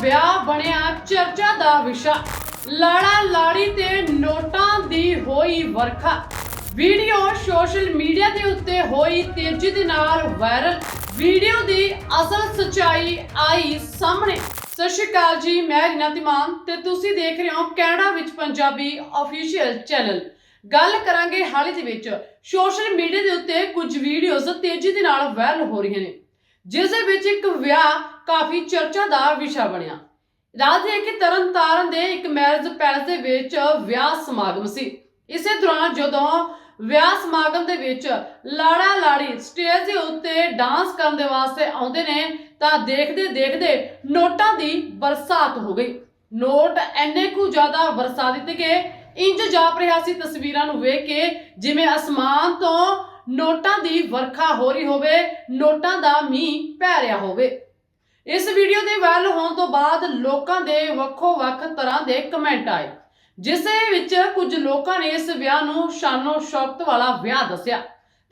ਵਿਆਹ ਬਣਿਆ, ਚਰਚਾ ਦਾ ਵਿਸ਼ਾ। ਲਾੜਾ ਲਾੜੀ ਤੇ ਨੋਟਾਂ ਦੀ ਹੋਈ ਵਰਖਾ। ਵੀਡੀਓ ਸੋਸ਼ਲ ਮੀਡੀਆ ਦੇ ਉੱਤੇ ਹੋਈ ਤੇਜ਼ੀ ਦੇ ਨਾਲ ਵਾਇਰਲ। ਵੀਡੀਓ ਦੀ ਅਸਲ ਸਚਾਈ ਆਈ ਸਾਹਮਣੇ। ਸਤਿ ਸ਼੍ਰੀ ਅਕਾਲ ਜੀ, ਮੈਂ ਰੀਨਾ ਤਿਮਾਨ ਤੇ ਤੁਸੀਂ ਦੇਖ ਰਹੇ ਹੋ ਕੈਨੇਡਾ ਵਿੱਚ ਪੰਜਾਬੀ ਅਫੀਸ਼ੀਅਲ ਚੈਨਲ ਗੱਲ ਕਰਾਂਗੇ ਹਾਲ ਦੇ ਵਿੱਚ ਸੋਸ਼ਲ ਮੀਡੀਆ ਦੇ ਉੱਤੇ ਕੁਝ ਵੀਡੀਓਜ਼ ਤੇਜ਼ੀ ਦੇ ਨਾਲ ਵਾਇਰਲ ਹੋ ਰਹੀਆਂ ਨੇ। ਜਿਸ ਦੇ ਵਿੱਚ ਇੱਕ ਵਿਆਹ ਕਾਫੀ ਚਰਚਾ ਦਾ ਵਿਸ਼ਾ ਬਣਿਆ। ਰਾਤ ਹੈ ਕਿ ਤਰਨਤਾਰਨ ਦੇ ਇੱਕ ਮੈਰਿਜ ਪੈਲਸ ਦੇ ਵਿੱਚ ਵਿਆਹ ਸਮਾਗਮ ਸੀ। ਇਸੇ ਦੌਰਾਨ ਜਦੋਂ ਵਿਆਹ ਸਮਾਗਮ ਦੇ ਵਿੱਚ ਲਾੜਾ ਲਾੜੀ ਸਟੇਜ ਦੇ ਉੱਤੇ ਡਾਂਸ ਕਰਨ ਦੇ ਵਾਸਤੇ ਆਉਂਦੇ ਨੇ, ਤਾਂ ਦੇਖਦੇ ਦੇਖਦੇ ਨੋਟਾਂ ਦੀ ਬਰਸਾਤ ਹੋ ਗਈ। ਨੋਟ ਐਨੇ ਕੁ ਜ਼ਿਆਦਾ ਬਰਸਾ ਦਿੱਤੇ ਗਏ ਇੰਜ ਜਾਪ ਰਿਹਾ ਸੀ ਤਸਵੀਰਾਂ ਨੂੰ ਵੇਖ ਕੇ, ਜਿਵੇਂ ਅਸਮਾਨ ਤੋਂ ਨੋਟਾਂ ਦੀ ਵਰਖਾ ਹੋ ਰਹੀ ਹੋਵੇ, ਨੋਟਾਂ ਦਾ ਮੀਂਹ ਪੈ ਰਿਹਾ ਹੋਵੇ। ਇਸ ਵੀਡੀਓ ਦੇ ਵਾਇਰਲ ਹੋਣ ਤੋਂ ਬਾਅਦ ਲੋਕਾਂ ਦੇ ਵੱਖੋ ਵੱਖ ਤਰ੍ਹਾਂ ਦੇ ਕਮੈਂਟ ਆਏ, ਜਿਸ ਵਿੱਚ ਕੁਝ ਲੋਕਾਂ ਨੇ ਇਸ ਵਿਆਹ ਨੂੰ ਸ਼ਾਨੋ ਸ਼ੌਕਤ ਵਾਲਾ ਵਿਆਹ ਦੱਸਿਆ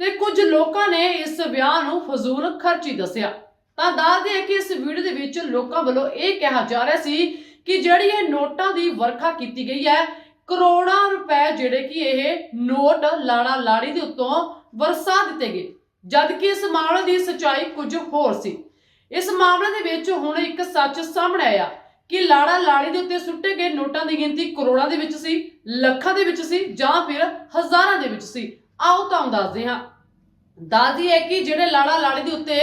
ਤੇ ਕੁਝ ਲੋਕਾਂ ਨੇ ਇਸ ਵਿਆਹ ਨੂੰ ਫਜ਼ੂਲ ਖਰਚੀ ਦੱਸਿਆ। ਤਾਂ ਦੱਸਦੇ ਹੈ ਕਿ ਇਸ ਵੀਡੀਓ ਦੇ ਵਿੱਚ ਲੋਕਾਂ ਵੱਲੋਂ ਇਹ ਕਿਹਾ ਜਾ ਰਿਹਾ ਸੀ ਕਿ ਜਿਹੜੀ ਇਹ ਨੋਟਾਂ ਦੀ ਵਰਖਾ ਕੀਤੀ ਗਈ ਹੈ, ਕਰੋੜਾਂ ਰੁਪਏ ਜਿਹੜੇ ਕਿ ਇਹ ਨੋਟ ਲਾੜਾ ਲਾੜੀ ਦੇ ਉੱਤੋਂ ਵਰਸਾ ਦਿੱਤੇ ਗਏ, ਜਦਕਿ ਇਸ ਮਾਮਲੇ ਦੀ ਸਚਾਈ ਕੁਝ ਹੋਰ ਸੀ। ਇਸ ਮਾਮਲੇ ਦੇ ਵਿੱਚ ਹੁਣ ਇੱਕ ਸੱਚ ਸਾਹਮਣੇ ਆਇਆ ਕਿ ਲਾੜਾ ਲਾੜੀ ਦੇ ਉੱਤੇ ਸੁੱਟੇ ਗਏ ਨੋਟਾਂ ਦੀ ਗਿਣਤੀ ਕਰੋੜਾਂ ਦੇ ਵਿੱਚ ਸੀ, ਲੱਖਾਂ ਦੇ ਵਿੱਚ ਸੀ ਜਾਂ ਫਿਰ ਹਜ਼ਾਰਾਂ ਦੇ ਵਿੱਚ ਸੀ। ਆਓ ਤੁਹਾਨੂੰ ਦੱਸਦੇ ਹਾਂ। ਦੱਸਦੀ ਹੈ ਕਿ ਜਿਹੜੇ ਲਾੜਾ ਲਾੜੀ ਦੇ ਉੱਤੇ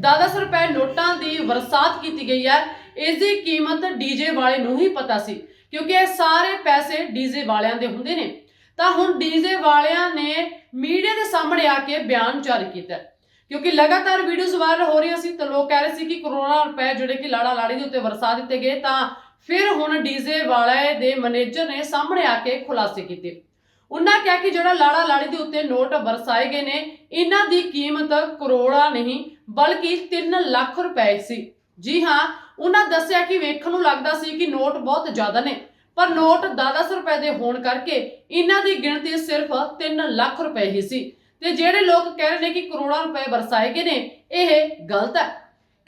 10 ਰੁਪਏ ਨੋਟਾਂ ਦੀ ਬਰਸਾਤ ਕੀਤੀ ਗਈ ਹੈ, ਇਸ ਦੀ ਕੀਮਤ ਡੀਜੇ ਵਾਲੇ ਨੂੰ ਹੀ ਪਤਾ ਸੀ, ਕਿਉਂਕਿ ਇਹ ਸਾਰੇ ਪੈਸੇ ਡੀਜੇ ਵਾਲਿਆਂ ਦੇ ਹੁੰਦੇ ਨੇ। ਤਾਂ ਹੁਣ ਡੀਜੇ ਵਾਲਿਆਂ ਨੇ ਮੀਡੀਆ ਦੇ ਸਾਹਮਣੇ ਆ ਕੇ ਬਿਆਨ ਜਾਰੀ ਕੀਤਾ ਕਿਉਂਕਿ ਲਗਾਤਾਰ ਵੀਡੀਓਜ਼ ਵਾਇਰਲ ਹੋ ਰਹੀਆਂ ਸੀ ਤਾਂ ਲੋਕ ਕਹਿ ਰਹੇ ਸੀ ਕਿ ਕਰੋੜਾਂ ਰੁਪਏ ਜਿਹੜੇ ਕਿ ਲਾੜਾ ਲਾੜੀ ਦੇ ਉੱਤੇ ਵਰਸਾ ਦਿੱਤੇ ਗਏ ਤਾਂ ਫਿਰ ਹੁਣ ਡੀਜੇ ਵਾਲੇ ਦੇ ਮੈਨੇਜਰ ਨੇ ਸਾਹਮਣੇ ਆ ਕੇ ਖੁਲਾਸੇ ਕੀਤੇ। ਉਹਨਾਂ ਕਿਹਾ ਕਿ ਜਿਹੜਾ ਲਾੜਾ ਲਾੜੀ ਦੇ ਉੱਤੇ ਨੋਟ ਵਰਸਾਏ ਗਏ ਨੇ, ਇਹਨਾਂ ਦੀ ਕੀਮਤ ਕਰੋੜਾਂ ਨਹੀਂ, ਬਲਕਿ 3 ਲੱਖ ਰੁਪਏ ਸੀ। ਜੀ ਹਾਂ, ਉਹਨਾਂ ਦੱਸਿਆ ਕਿ ਵੇਖਣ ਨੂੰ ਲੱਗਦਾ ਸੀ ਕਿ ਨੋਟ ਬਹੁਤ ਜ਼ਿਆਦਾ ਨੇ, ਪਰ ਨੋਟ 10 ਰੁਪਏ ਦੇ ਹੋਣ ਕਰਕੇ ਇਹਨਾਂ ਦੀ ਗਿਣਤੀ ਸਿਰਫ 3 ਲੱਖ ਰੁਪਏ ਹੀ ਸੀ। ਤੇ ਜਿਹੜੇ ਲੋਕ ਕਹਿ ਰਹੇ ਨੇ ਕਿ ਕਰੋੜਾਂ ਰੁਪਏ ਵਰਸਾਏ ਗਏ ਨੇ, ਇਹ ਗਲਤ ਹੈ।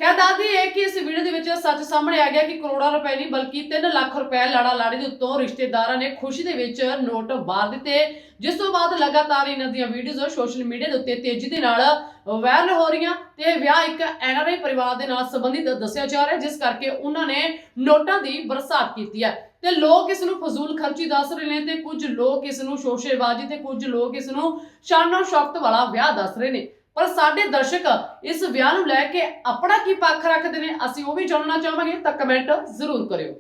ਕਹਿ ਦੱਸਦੀ ਹੈ ਕਿ ਇਸ ਵੀਡੀਓ ਦੇ ਵਿੱਚ ਸੱਚ ਸਾਹਮਣੇ ਆ ਗਿਆ ਕਿ ਕਰੋੜਾਂ ਰੁਪਏ ਨਹੀਂ, ਬਲਕਿ 3 ਲੱਖ ਰੁਪਏ ਲਾੜਾ ਲਾੜੀ ਦੇ ਉੱਤੋਂ ਰਿਸ਼ਤੇਦਾਰਾਂ ਨੇ ਖੁਸ਼ੀ ਦੇ ਵਿੱਚ ਨੋਟ ਬਾਹਰ ਦਿੱਤੇ। ਜਿਸ ਤੋਂ ਬਾਅਦ ਲਗਾਤਾਰ ਇਹਨਾਂ ਦੀਆਂ ਵੀਡੀਓਜ਼ ਸੋਸ਼ਲ ਮੀਡੀਆ ਦੇ ਉੱਤੇ ਤੇਜ਼ੀ ਦੇ ਨਾਲ ਵਾਇਰਲ ਹੋ ਰਹੀਆਂ ਤੇ ਇਹ ਵਿਆਹ ਇੱਕ ਐਨਆਰਆਈ ਪਰਿਵਾਰ ਦੇ ਨਾਲ ਸੰਬੰਧਿਤ ਦੱਸਿਆ ਜਾ ਰਿਹਾ ਜਿਸ ਕਰਕੇ ਉਹਨਾਂ ਨੇ ਨੋਟਾਂ ਦੀ ਬਰਸਾਤ ਕੀਤੀ ਹੈ। ਤੇ ਲੋਕ ਇਸ ਨੂੰ ਫਜ਼ੂਲ ਖਰਚੀ ਦੱਸ ਰਹੇ ਨੇ ਤੇ ਕੁਝ ਲੋਕ ਇਸ ਨੂੰ ਸ਼ੋਸ਼ੇਬਾਜ਼ੀ ਤੇ ਕੁਝ ਲੋਕ ਇਸ ਨੂੰ ਸ਼ਾਨੋ ਸ਼ੌਕਤ ਵਾਲਾ ਵਿਆਹ ਦੱਸ ਰਹੇ ਨੇ। ਪਰ ਸਾਡੇ ਦਰਸ਼ਕ ਇਸ ਵਿਆਹ ਨੂੰ ਲੈ ਕੇ ਆਪਣਾ ਕੀ ਪੱਖ ਰੱਖਦੇ ਨੇ, ਅਸੀਂ ਉਹ ਵੀ ਜਾਣਨਾ ਚਾਹਾਂਗੇ, ਤਾਂ ਕਮੈਂਟ ਜ਼ਰੂਰ ਕਰਿਓ।